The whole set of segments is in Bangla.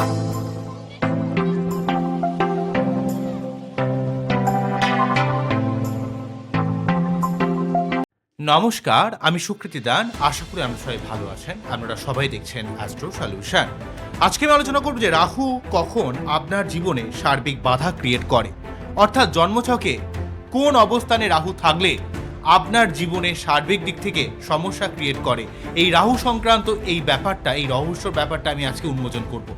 নমস্কার, আমি সুকৃতি দান। আশা করি আপনারা সবাই ভালো আছেন। আপনারা সবাই দেখছেন অ্যাস্ট্রো সলিউশন আজকে আমি আলোচনা করব যে রাহু কখন আপনার জীবনে সার্বিক বাধা ক্রিয়েট করে। অর্থাৎ জন্মছকে কোন অবস্থানে রাহু থাকলে আপনার জীবনে সার্বিক দিক থেকে সমস্যা ক্রিয়েট করে। এই রাহু সংক্রান্ত এই ব্যাপারটা, এই রহস্যর ব্যাপারটা আমি আজকে উন্মোচন করব।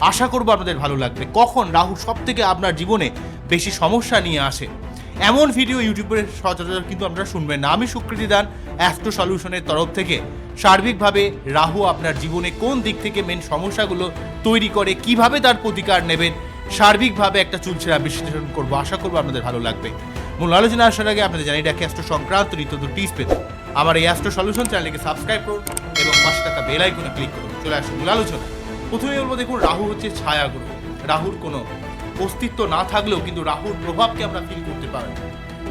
আশা করব আপনাদের ভালো লাগবে। কখন রাহু সব থেকে আপনার জীবনে বেশি সমস্যা নিয়ে আসে? এমন ভিডিও ইউটিউবে সচরাচর কিন্তু আপনারা শুনবেন না। আমি সুকৃতি দান অ্যাস্ট্রো সলিউশনের তরফ থেকে সার্বিকভাবে রাহু আপনার জীবনে কোন দিক থেকে মেন সমস্যাগুলো তৈরি করে, কীভাবে তার প্রতিকার নেবেন, সার্বিকভাবে একটা চুলচেরা বিশ্লেষণ করব। আশা করব আপনাদের ভালো লাগবে। মূল আলোচনা আসার আগে আপনাদের জানি রাখি অ্যাস্ট্রো সংক্রান্ত নিত্য টিপস পেতে। আমার এই অ্যাস্ট্রো সলিউশন চ্যানেলকে সাবস্ক্রাইব করুন এবং পাশে থাকা বেল আইকনে ক্লিক করুন। চলে আসুন মূল আলোচনা প্রথমে বলব, দেখুন, রাহু হচ্ছে ছায়া গ্রহ রাহুর কোনো অস্তিত্ব না থাকলেও কিন্তু রাহুর প্রভাবকে আমরা ফিল করতে পারি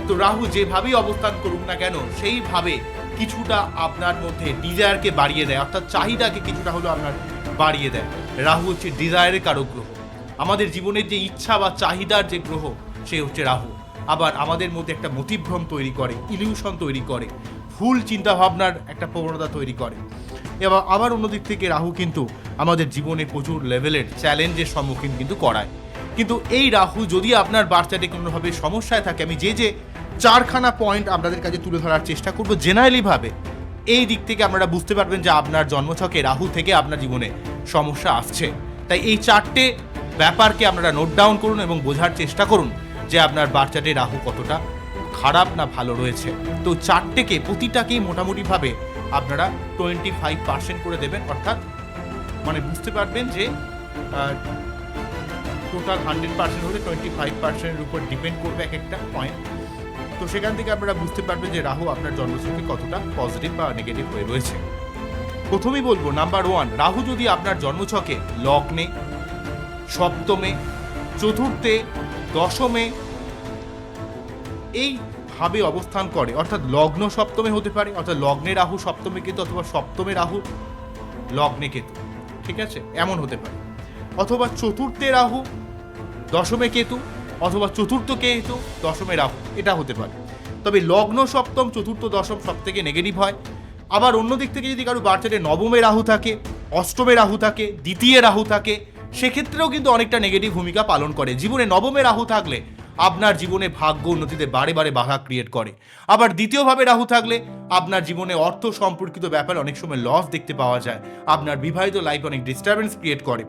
তো রাহু যেভাবেই অবস্থান করুক না কেন, সেইভাবে কিছুটা আপনার মধ্যে ডিজায়ারকে বাড়িয়ে দেয়। অর্থাৎ চাহিদাকে কিছুটা হলেও আপনার বাড়িয়ে দেয়। রাহু হচ্ছে ডিজায়ারের কারক গ্রহ। আমাদের জীবনের যে ইচ্ছা বা চাহিদার যে গ্রহ, সে হচ্ছে রাহু। আবার আমাদের মধ্যে একটা মতিভ্রম তৈরি করে ইলিউশন তৈরি করে, ভুল চিন্তা ভাবনার একটা প্রবণতা তৈরি করে। এবং আবার অন্যদিক থেকে রাহু কিন্তু আমাদের জীবনে প্রচুর লেভেলের চ্যালেঞ্জের সম্মুখীন কিন্তু করায়। কিন্তু এই রাহু যদি আপনার বাচ্চাটি কোনোভাবে সমস্যায় থাকে, আমি যে যে চারখানা পয়েন্ট আপনাদের কাছে তুলে ধরার চেষ্টা করব জেনারেলিভাবে এই দিক থেকে আপনারা বুঝতে পারবেন যে আপনার জন্মছকে রাহু থেকে আপনার জীবনে সমস্যা আসছে। তাই এই চারটে ব্যাপারকে আপনারা নোট ডাউন করুন এবং বোঝার চেষ্টা করুন যে আপনার বাচ্চাটি রাহু কতটা খারাপ না ভালো রয়েছে। তো চারটেকে প্রতিটাকেই মোটামুটিভাবে আপনারা টোয়েন্টি ফাইভ পার্সেন্ট করে দেবেন। অর্থাৎ মানে বুঝতে পারবেন যে টোটাল হান্ড্রেড পার্সেন্ট হলে টোয়েন্টি ফাইভ পার্সেন্টের উপর ডিপেন্ড করবে এক একটা পয়েন্ট তো সেখান থেকে আপনারা বুঝতে পারবেন যে রাহু আপনার জন্মছকে কতটা পজিটিভ বা নেগেটিভ হয়ে রয়েছে। প্রথমেই বলব নাম্বার ওয়ান রাহু যদি আপনার জন্মছকে লগ্নে, সপ্তমে চতুর্থে, দশমে এই ভাবে অবস্থান করে। অর্থাৎ লগ্ন সপ্তমে হতে পারে, অর্থাৎ লগ্নে রাহু সপ্তমে কেতু অথবা সপ্তমে রাহু লগ্নে কেতু। ঠিক আছে? এমন হতে পারে। অথবা চতুর্থে রাহু, দশমে কেতু, অথবা চতুর্থ কেতু, দশমে রাহু, এটা হতে পারে। তবে লগ্ন সপ্তম, চতুর্থ, দশম সব থেকে নেগেটিভ হয়। আবার অন্য দিক থেকে যদি কারও বাচ্চাটে নবমে রাহু থাকে, অষ্টমে রাহু থাকে, দ্বিতীয় রাহু থাকে সেক্ষেত্রেও কিন্তু অনেকটা নেগেটিভ ভূমিকা পালন করে। জীবনে নবমে রাহু থাকলে আপনার জীবনে ভাগ্য উন্নতিতে বারে বারে বাধা ক্রিয়েট করে। আবার দ্বিতীয়ভাবে রাহু থাকলে আপনার জীবনে অর্থ সম্পর্কিত ব্যাপারে অনেক সময় লস দেখতে পাওয়া যায়। আপনার বিবাহিত লাইফ অনেক ডিস্টারবেন্স ক্রিয়েট করে।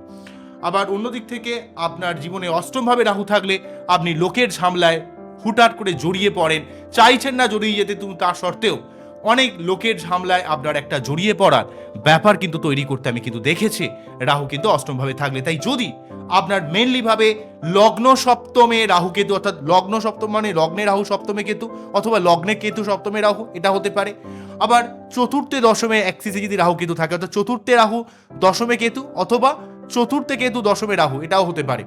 আবার অন্যদিক থেকে আপনার জীবনে অষ্টমভাবে রাহু থাকলে আপনি লোকের ঝামলায় হুটহাট করে জড়িয়ে পড়েন। চাইছেন না জড়িয়ে যেতে তুমি তা সত্ত্বেও অনেক লোকের ঝামলায় আপনার একটা জড়িয়ে পড়ার ব্যাপার কিন্তু তৈরি করতে আমি কিন্তু দেখেছি। রাহু কিন্তু অষ্টমভাবে থাকলে। তাই যদি আপনার মেনলি ভাবে লগ্ন সপ্তমে রাহু কেতু, অর্থাৎ লগ্ন সপ্তম মানে লগ্নে রাহু সপ্তমে কেতু অথবা লগ্নে কেতু সপ্তমে রাহু, এটা হতে পারে। আবার চতুর্থে দশমে অ্যাক্সিসে যদি রাহু কেতু থাকে, অর্থাৎ চতুর্থে রাহু দশমে কেতু অথবা চতুর্থে কেতু দশমে রাহু, এটাও হতে পারে।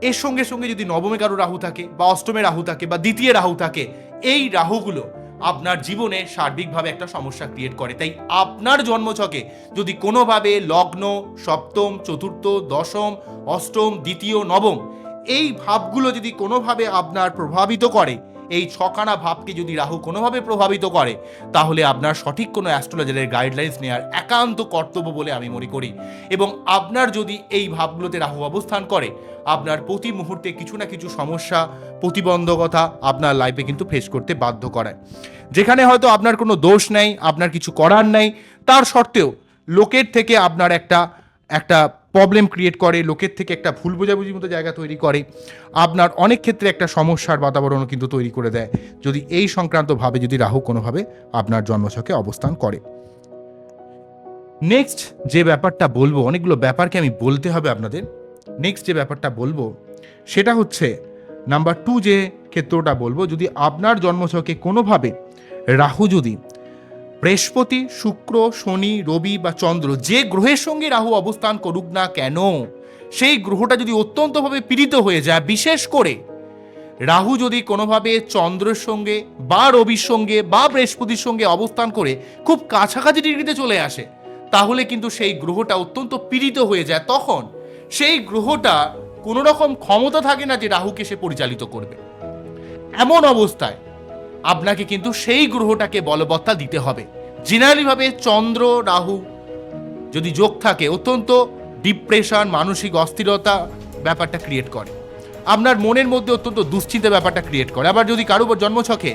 এর সঙ্গে সঙ্গে যদি নবমে কারও রাহু থাকে বা অষ্টমে রাহু থাকে বা দ্বিতীয় রাহু থাকে, এই রাহুগুলো আপনার জীবনে সার্বিকভাবে একটা সমস্যা ক্রিয়েট করে। তাই আপনার জন্মছকে যদি কোনোভাবে লগ্ন, সপ্তম, চতুর্থ, দশম, অষ্টম, দ্বিতীয়, নবম, এই ভাবগুলো যদি কোনোভাবে আপনার প্রভাবিত করে এই ছখানা ভাবকে যদি রাহু কোনোভাবে প্রভাবিত করে, তাহলে আপনার সঠিক কোনো অ্যাস্ট্রোলজারের গাইডলাইন্স নেওয়ার একান্ত কর্তব্য বলে আমি মনে করি। এবং আপনার যদি এই ভাবগুলোতে রাহু অবস্থান করে, আপনার প্রতি মুহূর্তে কিছু না কিছু সমস্যা, প্রতিবন্ধকতা আপনার লাইফে কিন্তু ফেস করতে বাধ্য করায় যেখানে হয়তো আপনার কোনো দোষ নেই, আপনার কিছু করার নেই, তার সত্ত্বেও লোকের থেকে আপনার একটা একটা প্রবলেম ক্রিয়েট করে, লোকের থেকে একটা ভুল বোঝাবুঝির মতো জায়গা তৈরি করে, আপনার অনেক ক্ষেত্রে একটা সমস্যার বাতাবরণও কিন্তু তৈরি করে দেয়। যদি এই সংক্রান্তভাবে যদি রাহু কোনোভাবে আপনার জন্মছকে অবস্থান করে। নেক্সট যে ব্যাপারটা বলব, অনেকগুলো ব্যাপারকে আমি বলতে হবে আপনাদের। নেক্সট যে ব্যাপারটা বলব, সেটা হচ্ছে নাম্বার টু যে ক্ষেত্রটা বলব, যদি আপনার জন্মছকে কোনোভাবে রাহু যদি বৃহস্পতি, শুক্র, শনি, রবি বা চন্দ্র যে গ্রহের সঙ্গে রাহু অবস্থান করুক না কেন, সেই গ্রহটা যদি অত্যন্তভাবে পীড়িত হয়ে যায়, বিশেষ করে রাহু যদি কোনোভাবে চন্দ্রের সঙ্গে বা রবির সঙ্গে বা বৃহস্পতির সঙ্গে অবস্থান করে খুব কাছাকাছি ডিগ্রিতে চলে আসে, তাহলে কিন্তু সেই গ্রহটা অত্যন্ত পীড়িত হয়ে যায়। তখন সেই গ্রহটা কোনো রকম ক্ষমতা থাকে না যে রাহুকে সে পরিচালিত করবে। এমন অবস্থায় আপনাকে কিন্তু সেই গ্রহটাকে বলবত্তা দিতে হবে। জেনারেলিভাবে চন্দ্র, রাহু যদি যোগ থাকে, অত্যন্ত ডিপ্রেশন, মানসিক অস্থিরতা ব্যাপারটা ক্রিয়েট করে। আপনার মনের মধ্যে অত্যন্ত দুশ্চিন্তা ব্যাপারটা ক্রিয়েট করে। আবার যদি কারও জন্মছকে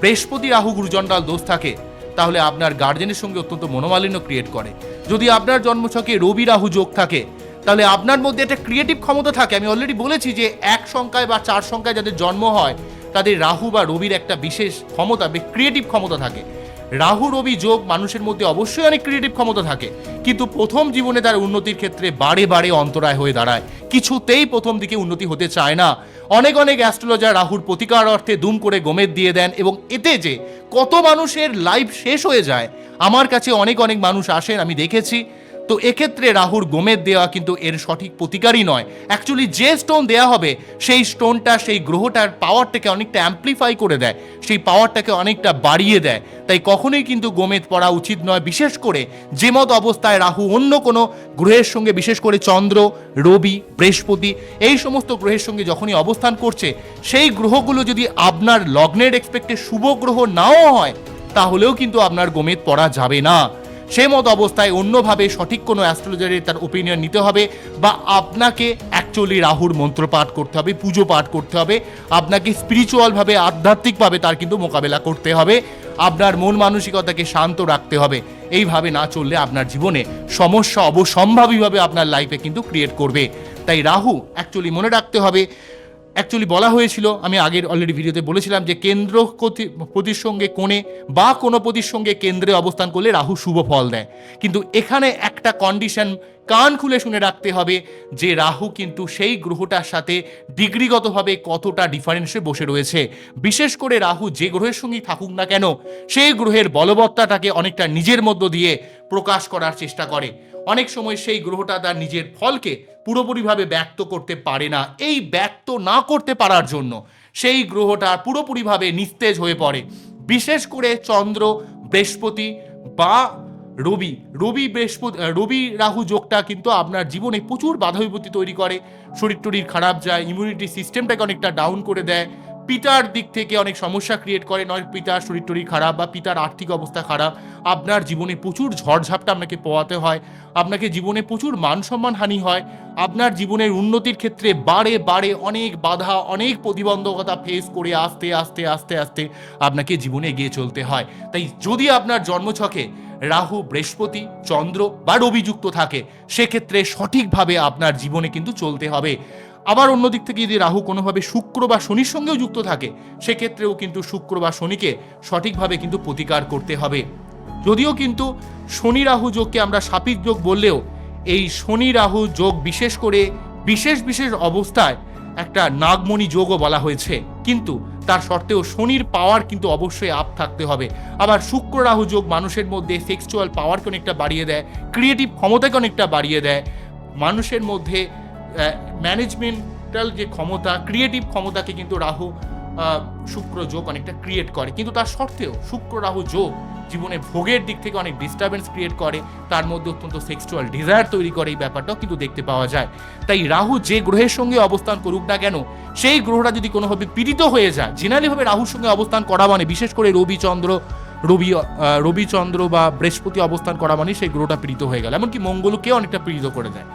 বৃহস্পতি, রাহু গুরুজন্ডাল দোষ থাকে, তাহলে আপনার গার্জেনের সঙ্গে অত্যন্ত মনোমালিন্য ক্রিয়েট করে। যদি আপনার জন্মছকে রবি, রাহু যোগ থাকে, তাহলে আপনার মধ্যে একটা ক্রিয়েটিভ ক্ষমতা থাকে। আমি অলরেডি বলেছি যে এক সংখ্যায় বা চার সংখ্যায় যাদের জন্ম হয় তাদের রাহু বা রবির একটা বিশেষ ক্ষমতা ক্রিয়েটিভ ক্ষমতা থাকে। রাহু, রবি যোগ মানুষের মধ্যে অবশ্যই অনেক ক্রিয়েটিভ ক্ষমতা থাকে। কিন্তু প্রথম জীবনে তার উন্নতির ক্ষেত্রে বারে বারে অন্তরায় হয়ে দাঁড়ায়। কিছুতেই প্রথম দিকে উন্নতি হতে চায় না। অনেক অনেক অ্যাস্ট্রোলজার রাহুর প্রতিকার অর্থে দুম করে গোমেদ দিয়ে দেন এবং এতে যে কত মানুষের লাইফ শেষ হয়ে যায়, আমার কাছে অনেক অনেক মানুষ আসেন, আমি দেখেছি। তো এক্ষেত্রে রাহুর গোমেদ দেওয়া কিন্তু এর সঠিক প্রতিকারই নয়। অ্যাকচুয়ালি যে স্টোন দেওয়া হবে, সেই স্টোনটা সেই গ্রহটার পাওয়ারটাকে অনেকটা অ্যাম্প্লিফাই করে দেয়। সেই পাওয়ারটাকে অনেকটা বাড়িয়ে দেয়। তাই কখনোই কিন্তু গোমেদ পড়া উচিত নয়। বিশেষ করে যে মত অবস্থায় রাহু অন্য কোনো গ্রহের সঙ্গে, বিশেষ করে চন্দ্র, রবি, বৃহস্পতি, এই সমস্ত গ্রহের সঙ্গে যখনই অবস্থান করছে, সেই গ্রহগুলো যদি আপনার লগ্নের এক্সপেক্টে শুভ গ্রহ নাও হয়, তাহলেও কিন্তু আপনার গোমেদ পড়া যাবে না। সে মতো অবস্থায় অন্যভাবে সঠিক কোনো অ্যাস্ট্রোলজারের তার ওপিনিয়ন নিতে হবে বা আপনাকে অ্যাকচুয়ালি রাহুর মন্ত্র পাঠ করতে হবে, পুজো পাঠ করতে হবে, আপনাকে স্পিরিচুয়ালভাবে আধ্যাত্মিকভাবে তার কিন্তু মোকাবেলা করতে হবে, আপনার মন মানসিকতাকে শান্ত রাখতে হবে। এইভাবে না চললে আপনার জীবনে সমস্যা অবসম্ভাবীভাবে আপনার লাইফে কিন্তু ক্রিয়েট করবে। তাই রাহু অ্যাকচুয়ালি মনে রাখতে হবে অ্যাকচুয়ালি বলা হয়েছিল, আমি আগের অলরেডি ভিডিওতে বলেছিলাম যে কেন্দ্র প্রতির সঙ্গে কোণে বা কোনো প্রতির সঙ্গে কেন্দ্রে অবস্থান করলে রাহু শুভ ফল দেয়। কিন্তু এখানে একটা কন্ডিশন কান খুলে শুনে রাখতে হবে যে রাহু কিন্তু সেই গ্রহটার সাথে ডিগ্রিগতভাবে কতটা ডিফারেন্সে বসে রয়েছে। বিশেষ করে রাহু যে গ্রহের সঙ্গেই থাকুক না কেন, সেই গ্রহের বলবত্তাটাকে অনেকটা নিজের মধ্য দিয়ে প্রকাশ করার চেষ্টা করে। অনেক সময় সেই গ্রহটা তার নিজের ফলকে পুরোপুরিভাবে ব্যক্ত করতে পারে না। এই ব্যক্ত না করতে পারার জন্য সেই গ্রহটা পুরোপুরিভাবে নিস্তেজ হয়ে পড়ে। বিশেষ করে চন্দ্র, বৃহস্পতি বা রবি রবি বৃহস্পতি রবি রাহু যোগটা কিন্তু আপনার জীবনে প্রচুর বাধা বিপত্তি তৈরি করে। শরীর টরীর খারাপ যায় ইমিউনিটি সিস্টেমটাকে অনেকটা ডাউন করে দেয়। পিতার দিক থেকে অনেক সমস্যা ক্রিয়েট করে, নয় পিতার শরীর টরীর খারাপ বা পিতার আর্থিক অবস্থা খারাপ, আপনার জীবনে প্রচুর ঝড়ঝাপটা আপনাকে পোয়াতে হয়, আপনাকে জীবনে প্রচুর মান সম্মান হানি হয়, আপনার জীবনের উন্নতির ক্ষেত্রে বারে বারে অনেক বাধা, অনেক প্রতিবন্ধকতা ফেস করে আস্তে আস্তে আস্তে আস্তে আপনাকে জীবনে এগিয়ে চলতে হয়। তাই যদি আপনার জন্মছকে রাহু, বৃহস্পতি, চন্দ্র বা রবিযুক্ত থাকে, সেক্ষেত্রে সঠিকভাবে আপনার জীবনে কিন্তু চলতে হবে। আবার অন্যদিক থেকে যদি রাহু কোনোভাবে শুক্র বা শনির সঙ্গেও যুক্ত থাকে, সেক্ষেত্রেও কিন্তু শুক্র বা শনিকে সঠিকভাবে কিন্তু প্রতিকার করতে হবে। যদিও কিন্তু শনি রাহু যোগকে আমরা সাপিক যোগ বললেও, এই শনি রাহু যোগ বিশেষ করে বিশেষ বিশেষ অবস্থায় একটা নাগমণি যোগও বলা হয়েছে। কিন্তু তার সত্ত্বেও শনির পাওয়ার কিন্তু অবশ্যই আপ থাকতে হবে। আবার শুক্র রাহু যোগ মানুষের মধ্যে সেক্সুয়াল পাওয়ারকে অনেকটা বাড়িয়ে দেয় ক্রিয়েটিভ ক্ষমতাকে অনেকটা বাড়িয়ে দেয়। মানুষের মধ্যে ম্যানেজমেন্টাল যে ক্ষমতা ক্রিয়েটিভ ক্ষমতাকে কিন্তু রাহু শুক্র যোগ অনেকটা ক্রিয়েট করে। কিন্তু তার সত্ত্বেও শুক্র রাহু যোগ জীবনে ভোগের দিক থেকে অনেক ডিস্টারবেন্স ক্রিয়েট করে, তার মধ্যে অত্যন্ত সেক্সুয়াল ডিজায়ার তৈরি করে এই ব্যাপারটাও কিন্তু দেখতে পাওয়া যায়। তাই রাহু যে গ্রহের সঙ্গে অবস্থান করুক না কেন, সেই গ্রহটা যদি কোনোভাবে পীড়িত হয়ে যায় জেনারেলিভাবে রাহুর সঙ্গে অবস্থান করা মানে বিশেষ করে রবিচন্দ্র রবি রবিচন্দ্র বা বৃহস্পতি অবস্থান করা মানে সেই গ্রহটা পীড়িত হয়ে গেল। এমনকি মঙ্গলকে অনেকটা পীড়িত করে দেয়।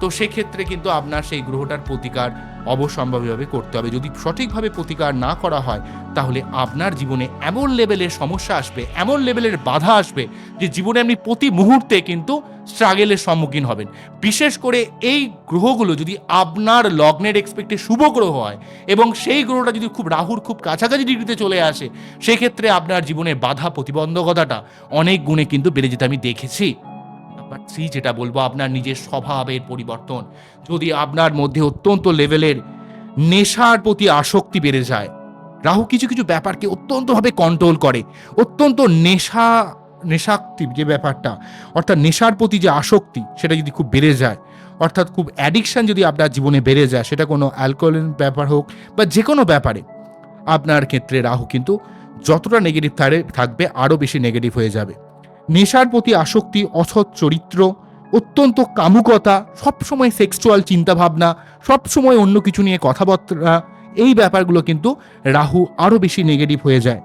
তো সেক্ষেত্রে কিন্তু আপনার সেই গ্রহটার প্রতিকার অবসম্ভাবীভাবে করতে হবে। যদি সঠিকভাবে প্রতিকার না করা হয়, তাহলে আপনার জীবনে এমন লেভেলের সমস্যা আসবে, এমন লেভেলের বাধা আসবে যে জীবনে আপনি প্রতি মুহূর্তে কিন্তু স্ট্রাগেলের সম্মুখীন হবেন। বিশেষ করে এই গ্রহগুলো যদি আপনার লগ্নের এক্সপেক্টে শুভ গ্রহ হয় এবং সেই গ্রহটা যদি খুব রাহুর খুব কাছাকাছি ডিগ্রিতে চলে আসে, সেক্ষেত্রে আপনার জীবনের বাধা প্রতিবন্ধকতাটা অনেক গুণে কিন্তু বেড়ে যেতে আমি দেখেছি। নাম্বার থ্রি যেটা বলব আপনার নিজের স্বভাবের পরিবর্তন। যদি আপনার মধ্যে অত্যন্ত লেভেলের নেশার প্রতি আসক্তি বেড়ে যায়, রাহু কিছু কিছু ব্যাপারকে অত্যন্তভাবে কন্ট্রোল করে, অত্যন্ত নেশা নেশাক্তি যে ব্যাপারটা, অর্থাৎ নেশার প্রতি যে আসক্তি, সেটা যদি খুব বেড়ে যায়, অর্থাৎ খুব অ্যাডিকশন যদি আপনার জীবনে বেড়ে যায়, সেটা কোনো অ্যালকোহলের ব্যাপার হোক বা যে কোনো ব্যাপারে, আপনার ক্ষেত্রে রাহু কিন্তু যতটা নেগেটিভ থাকবে, আরও বেশি নেগেটিভ হয়ে যাবে। নেশার প্রতি আসক্তি, অসৎ চরিত্র, অত্যন্ত কামুকতা, সবসময় সেক্সুয়াল চিন্তাভাবনা, সবসময় অন্য কিছু নিয়ে কথাবার্তা, এই ব্যাপারগুলো কিন্তু রাহু আরও বেশি নেগেটিভ হয়ে যায়।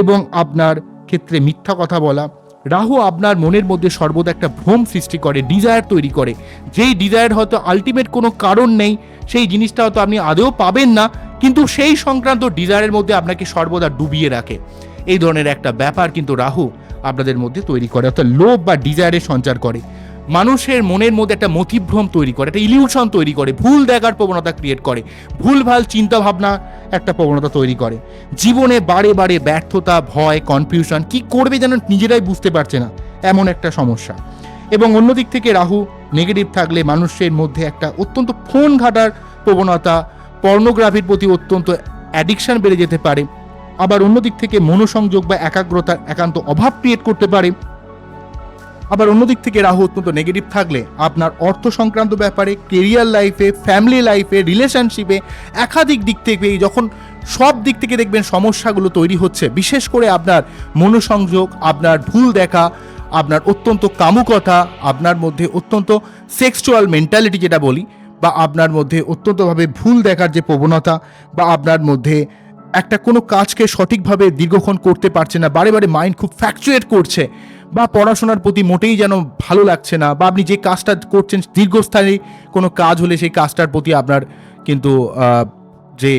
এবং আপনার ক্ষেত্রে মিথ্যা কথা বলা, রাহু আপনার মনের মধ্যে সর্বদা একটা ভ্রম সৃষ্টি করে ডিজায়ার তৈরি করে। যেই ডিজায়ার হয়তো আলটিমেট কোনো কারণ নেই, সেই জিনিসটা হয়তো আপনি আদেও পাবেন না, কিন্তু সেই সংক্রান্ত ডিজায়ারের মধ্যে আপনাকে সর্বদা ডুবিয়ে রাখে। এই ধরনের একটা ব্যাপার কিন্তু রাহু আপনাদের মধ্যে তৈরি করে, অর্থাৎ লোভ বা ডিজায়ারের সঞ্চার করে। মানুষের মনের মধ্যে একটা মতিভ্রম তৈরি করে, একটা ইলিউশন তৈরি করে, ভুল দেখার প্রবণতা ক্রিয়েট করে, ভুলভাল চিন্তা ভাবনা একটা প্রবণতা তৈরি করে। জীবনে বারে বারে ব্যর্থতা, ভয় কনফিউশন কি করবে যেন নিজেরাই বুঝতে পারছে না, এমন একটা সমস্যা। এবং অন্যদিক থেকে রাহু নেগেটিভ থাকলে মানুষের মধ্যে একটা অত্যন্ত ফোন ঘাটার প্রবণতা পর্নোগ্রাফির প্রতি অত্যন্ত অ্যাডিকশন বেড়ে যেতে পারে। আবার অন্যদিক থেকে মনোসংযোগ বা একাগ্রতার একান্ত অভাব ক্রিয়েট করতে পারে। আবার অন্যদিক থেকে রাহু অত্যন্ত নেগেটিভ থাকলে আপনার অর্থ সংক্রান্ত ব্যাপারে কেরিয়ার লাইফে ফ্যামিলি লাইফে রিলেশনশিপে একাধিক দিক থেকে যখন সব দিক থেকে দেখবেন সমস্যাগুলো তৈরি হচ্ছে, বিশেষ করে আপনার মনোসংযোগ, আপনার ভুল দেখা, আপনার অত্যন্ত কামুকতা, আপনার মধ্যে অত্যন্ত সেক্সুয়াল মেন্টালিটি যেটা বলি, বা আপনার মধ্যে অত্যন্তভাবে ভুল দেখার যে প্রবণতা, বা আপনার মধ্যে একটা কোনো কাজকে সঠিকভাবে দীর্ঘক্ষণ করতে পারছে না, বারে বারে মাইন্ড খুব ফ্যাকচুয়েট করছে, বা পড়াশোনার প্রতি মোটেই যেন ভালো লাগছে না, বা আপনি যে কাজটা করছেন দীর্ঘস্থায়ী কোনো কাজ হলে সেই কাজটার প্রতি আপনার কিন্তু যে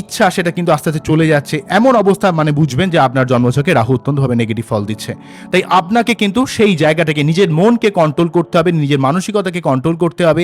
ইচ্ছা সেটা কিন্তু আস্তে আস্তে চলে যাচ্ছে। এমন অবস্থা মানে বুঝবেন যে আপনার জন্মছকে রাহু অত্যন্তভাবে নেগেটিভ ফল দিচ্ছে। তাই আপনাকে কিন্তু সেই জায়গাটাকে, নিজের মনকে কন্ট্রোল করতে হবে, নিজের মানসিকতাকে কন্ট্রোল করতে হবে,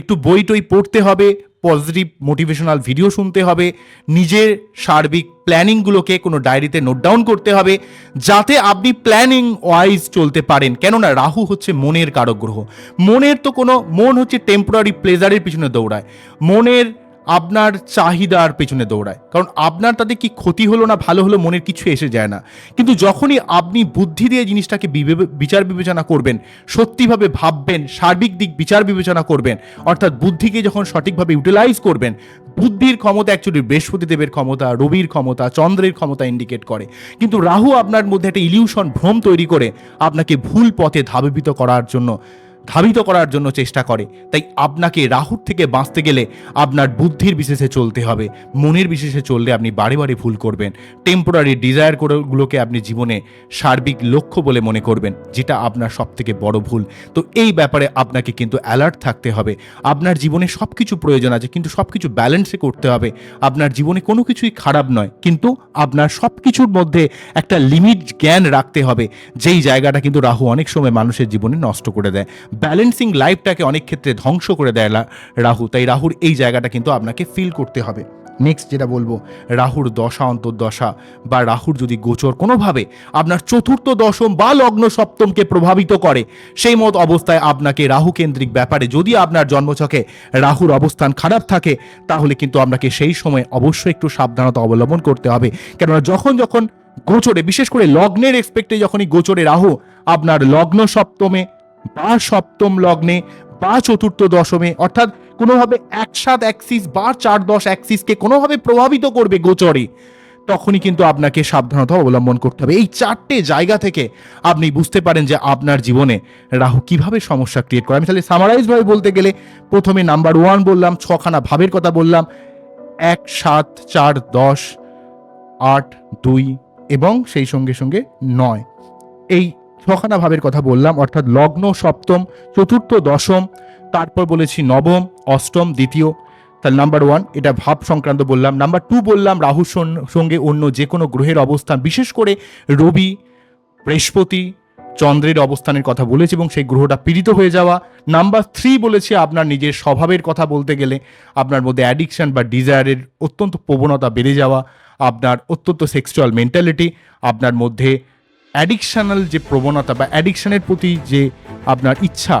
একটু বই টই পড়তে হবে পজিটিভ মোটিভেশনাল ভিডিও শুনতে হবে। নিজের সার্বিক প্ল্যানিংগুলোকে কোনো ডায়েরিতে নোট ডাউন করতে হবে, যাতে আপনি প্ল্যানিং ওয়াইজ চলতে পারেন। কেননা রাহু হচ্ছে মনের কারক গ্রহ। মনের তো কোনো, মন হচ্ছে টেম্পোরারি প্লেজারের পিছনে দৌড়ায়। মনের আপনার চাহিদার পেছনে দৌড়ায়। কারণ আপনার তাতে কি ক্ষতি হলো না ভালো হলো মনের কিছু এসে যায় না। কিন্তু যখনই আপনি বুদ্ধি দিয়ে জিনিসটাকে বিচার বিবেচনা করবেন, সত্যিভাবে ভাববেন, সার্বিক দিক বিচার বিবেচনা করবেন, অর্থাৎ বুদ্ধিকে যখন সঠিকভাবে ইউটিলাইজ করবেন, বুদ্ধির ক্ষমতা অ্যাকচুয়ালি বৃহস্পতি দেবের ক্ষমতা, রবির ক্ষমতা, চন্দ্রের ক্ষমতা ইন্ডিকেট করে। কিন্তু রাহু আপনার মধ্যে একটা ইলিউশন ভ্রম তৈরি করে আপনাকে ভুল পথে ধাবিত করার জন্য ধাবিত করার জন্য চেষ্টা করে। তাই আপনাকে রাহুর থেকে বাঁচতে গেলে আপনার বুদ্ধির বিশেষে চলতে হবে। মনের বিশেষে চললে আপনি বারে বারে ভুল করবেন। টেম্পোরারি ডিজায়ার গুলোকে আপনি জীবনে সার্বিক লক্ষ্য বলে মনে করবেন, যেটা আপনার সব থেকে বড় ভুল। তো এই ব্যাপারে আপনাকে কিন্তু অ্যালার্ট থাকতে হবে। আপনার জীবনে সব কিছু প্রয়োজন আছে, কিন্তু সব কিছু ব্যালেন্সে করতে হবে। আপনার জীবনে কোনো কিছুই খারাপ নয়, কিন্তু আপনার সব কিছুর মধ্যে একটা লিমিট জ্ঞান রাখতে হবে। যেই জায়গাটা কিন্তু রাহু অনেক সময় মানুষের জীবনে নষ্ট করে দেয়। ব্যালেন্সিং লাইফটাকে অনেক ক্ষেত্রে ধ্বংস করে দেয় রাহু। তাই রাহুর এই জায়গাটা কিন্তু আপনাকে ফিল করতে হবে। নেক্সট যেটা বলব, রাহুর দশা, অন্তর্দশা, বা রাহুর যদি গোচর কোনোভাবে আপনার চতুর্থ দশম বা লগ্ন সপ্তমকে প্রভাবিত করে, সেই মত অবস্থায় আপনাকে রাহু কেন্দ্রিক ব্যাপারে যদি আপনার জন্মছকে রাহুর অবস্থান খারাপ থাকে, তাহলে কিন্তু আপনাকে সেই সময় অবশ্যই একটু সাবধানতা অবলম্বন করতে হবে। কেননা যখন যখন গোচরে, বিশেষ করে লগ্নের এক্সপেক্টে যখনই গোচরে রাহু, আপনার লগ্ন সপ্তমে বা সপ্তম লগ্নে বা চতুর্থ দশমে, অর্থাৎ কোনোভাবে এক সাত অ্যাক্সিস বা চার দশ অ্যাক্সিসকে কোনোভাবে প্রভাবিত করবে গোচরে, তখনই কিন্তু আপনাকে সাবধানতা অবলম্বন করতে হবে। এই চারটে জায়গা থেকে আপনি বুঝতে পারেন যে আপনার জীবনে রাহু কীভাবে সমস্যা ক্রিয়েট করে। আমি তাহলে সামারাইজ ভাবে বলতে গেলে প্রথমে নাম্বার ওয়ান বললাম, ছখানা ভাবের কথা বললাম, এক, সাত, চার, দশ, আট, দুই এবং সেই সঙ্গে সঙ্গে নয়। এই ছখানা ভাবের কথা বললাম, অর্থাৎ লগ্ন, সপ্তম, চতুর্থ, দশম, তারপর বলেছি নবম, অষ্টম, দ্বিতীয়। তাহলে নাম্বার ওয়ান এটা ভাব সংক্রান্ত বললাম। নাম্বার টু বললাম রাহুর সঙ্গে অন্য যে কোনো গ্রহের অবস্থান, বিশেষ করে রবি, বৃহস্পতি, চন্দ্রের অবস্থানের কথা বলেছি এবং সেই গ্রহটা পীড়িত হয়ে যাওয়া। নাম্বার থ্রি বলেছি, আপনার নিজের স্বভাবের কথা বলতে গেলে আপনার মধ্যে অ্যাডিকশন বা ডিজায়ারের অত্যন্ত প্রবণতা বেড়ে যাওয়া, আপনার অত্যন্ত সেক্সুয়াল মেন্টালিটি আপনার মধ্যে অ্যাডিকশনাল যে প্রবণতা বা অ্যাডিকশানের প্রতি যে আপনার ইচ্ছা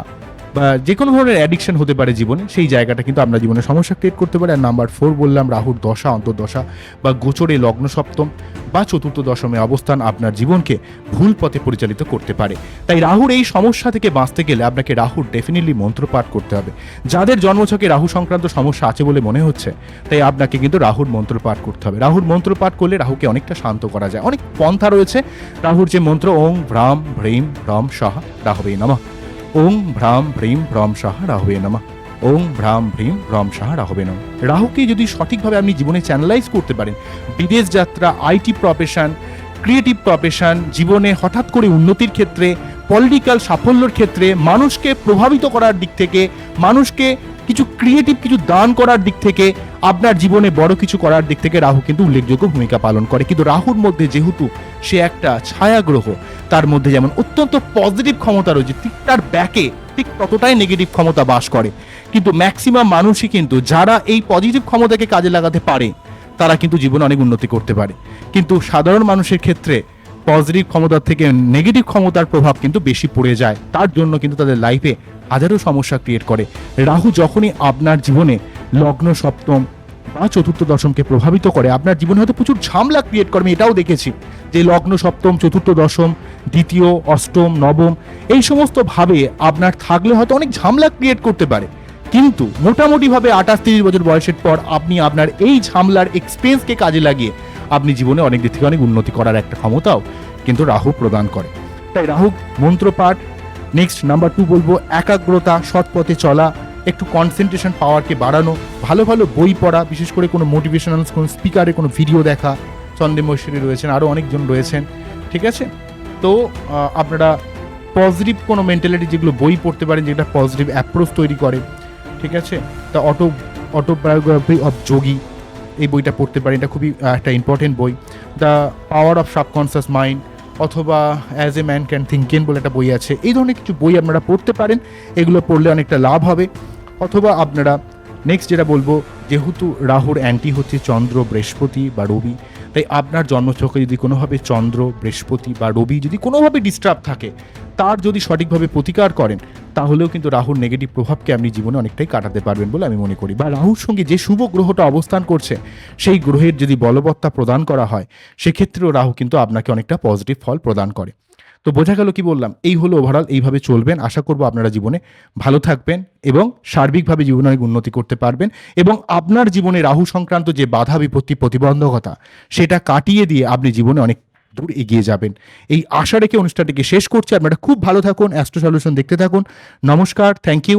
বা যে কোনো ধরনের অ্যাডিকশন হতে পারে জীবনে, সেই জায়গাটা কিন্তু আপনার জীবনে সমস্যা ক্রিয়েট করতে পারে। আর নাম্বার ফোর বললাম, রাহুর দশা, অন্তর্দশা বা গোচরে লগ্ন সপ্তম বা চতুর্থ দশমে অবস্থান আপনার জীবনকে ভুল পথে পরিচালিত করতে পারে। তাই রাহুর এই সমস্যা থেকে বাঁচতে গেলে আপনাকে রাহুর ডেফিনেটলি মন্ত্রপাঠ করতে হবে। যাদের জন্মছকে রাহু সংক্রান্ত সমস্যা আছে বলে মনে হচ্ছে, তাই আপনাকে কিন্তু রাহুর মন্ত্রপাঠ করতে হবে। রাহুর মন্ত্রপাঠ করলে রাহুকে অনেকটা শান্ত করা যায়। অনেক পন্থা রয়েছে। রাহুর যে মন্ত্র, ওং, ভ্রাম, ভ্রীম, ভ্রম, সাহা, রাহবে নমঃ। ওং ভ্রাম ভ্রীম ভ্রম সাহা রাহবে নমঃ। ওং ভ্রাম ভ্রীম ভ্রম সাহা রাহবে নমঃ। রাহুকে যদি সঠিকভাবে আপনি জীবনে চ্যানেলাইজ করতে পারেন, বিদেশ যাত্রা আইটি প্রফেশন ক্রিয়েটিভ প্রফেশন জীবনে হঠাৎ করে উন্নতির ক্ষেত্রে পলিটিক্যাল সাফল্যের ক্ষেত্রে মানুষকে প্রভাবিত করার দিক থেকে, মানুষকে কিছু ক্রিয়েটিভ কিছু দান করার দিক থেকে আপনার জীবনে বড় কিছু করার দিক থেকে রাহু কিন্তু উল্লেখযোগ্য ভূমিকা পালন করে। কিন্তু রাহুর মধ্যে যেহেতু সে একটা ছায়া গ্রহ তার মধ্যে যেমন অত্যন্ত পজিটিভ ক্ষমতা রয়েছে, ঠিক তার ব্যাকে ঠিক ততটাই নেগেটিভ ক্ষমতা বাস করে। কিন্তু ম্যাক্সিমাম মানুষই কিন্তু যারা এই পজিটিভ ক্ষমতাকে কাজে লাগাতে পারে, তারা কিন্তু জীবনে অনেক উন্নতি করতে পারে। কিন্তু সাধারণ মানুষের ক্ষেত্রে পজিটিভ ক্ষমতার থেকে নেগেটিভ ক্ষমতার প্রভাব কিন্তু বেশি পড়ে যায়। তার জন্য কিন্তু তাদের লাইফে হাজারো সমস্যা ক্রিয়েট করে। রাহু যখনই আপনার জীবনে লগ্ন, সপ্তম বা চতুর্থ দশমকে প্রভাবিত করে। আপনার জীবনে হয়তো প্রচুর ঝামলা ক্রিয়েট করে, আমি এটাও দেখেছি যে লগ্ন, সপ্তম, চতুর্থ দশম, দ্বিতীয়, অষ্টম, নবম, এই সমস্ত ভাবে আপনার থাকলে হয়তো অনেক ঝামলা ক্রিয়েট করতে পারে। কিন্তু মোটামুটিভাবে আঠাশ, তিরিশ বছর বয়সের পর আপনি আপনার এই ঝামলার এক্সপিরিয়েন্সকে কাজে লাগিয়ে আপনি জীবনে অনেক দিক থেকে অনেক উন্নতি করার একটা ক্ষমতাও কিন্তু রাহু প্রদান করে। তাই রাহু মন্ত্রপাঠ নেক্সট নাম্বার টু বলব, একাগ্রতা, সৎ পথে চলা একটু কনসেন্ট্রেশন পাওয়ারকে বাড়ানো, ভালো ভালো বই পড়া, বিশেষ করে কোনো মোটিভেশনাল কোনো স্পিকারে কোনো ভিডিও দেখা। চন্দ্রমৈশ্বরী রয়েছেন আরও অনেকজন রয়েছেন, ঠিক আছে? তো আপনারা পজিটিভ কোনো মেন্টালিটি যেগুলো বই পড়তে পারেন, যেটা পজিটিভ অ্যাপ্রোচ তৈরি করে, ঠিক আছে? তা অটো অটোবায়োগ্রাফি অফ যোগী এই বইটা পড়তে পারেন, এটা খুবই একটা ইম্পর্টেন্ট বই। The power of subconscious mind অথবা as a man can thinketh বলে একটা বই আছে। এই ধরনের কিছু বই আপনারা পড়তে পারেন, এগুলো পড়লে অনেকটা লাভ হবে। অথবা আপনারা নেক্সট যেটা বলব, যেহেতু রাহুর অ্যান্টি হচ্ছে চন্দ্র, বৃহস্পতি বা রবি, তাই আপনার জন্মছকে যদি কোনোভাবে চন্দ্র, বৃহস্পতি বা রবি যদি কোনোভাবে ডিস্টার্ব থাকে, তার যদি সঠিকভাবে প্রতিকার করেন, তাহলেও কিন্তু রাহুর নেগেটিভ প্রভাবকে আপনি জীবনে অনেকটাই কাটাতে পারবেন বলে আমি মনে করি। বা রাহুর সঙ্গে যে শুভ গ্রহটা অবস্থান করছে, সেই গ্রহের যদি বলবত্তা প্রদান করা হয়, সেক্ষেত্রেও রাহু কিন্তু আপনাকে অনেকটা পজিটিভ ফল প্রদান করে। তো বোঝা গেল কি বললাম, এই হলো ওভারঅল এইভাবে চলবেন। আশা করব আপনারা জীবনে ভালো থাকবেন এবং সার্বিকভাবে জীবনে অনেক উন্নতি করতে পারবেন এবং আপনার জীবনে রাহু সংক্রান্ত যে বাধা বিপত্তি প্রতিবন্ধকতা, সেটা কাটিয়ে দিয়ে আপনি জীবনে অনেক দূর এগিয়ে যাবেন। এই আশা রেখে অনুষ্ঠানটিকে শেষ করছি। আপনারা খুব ভালো থাকুন, অ্যাস্ট্রো সলিউশন দেখতে থাকুন। নমস্কার, থ্যাংক ইউ।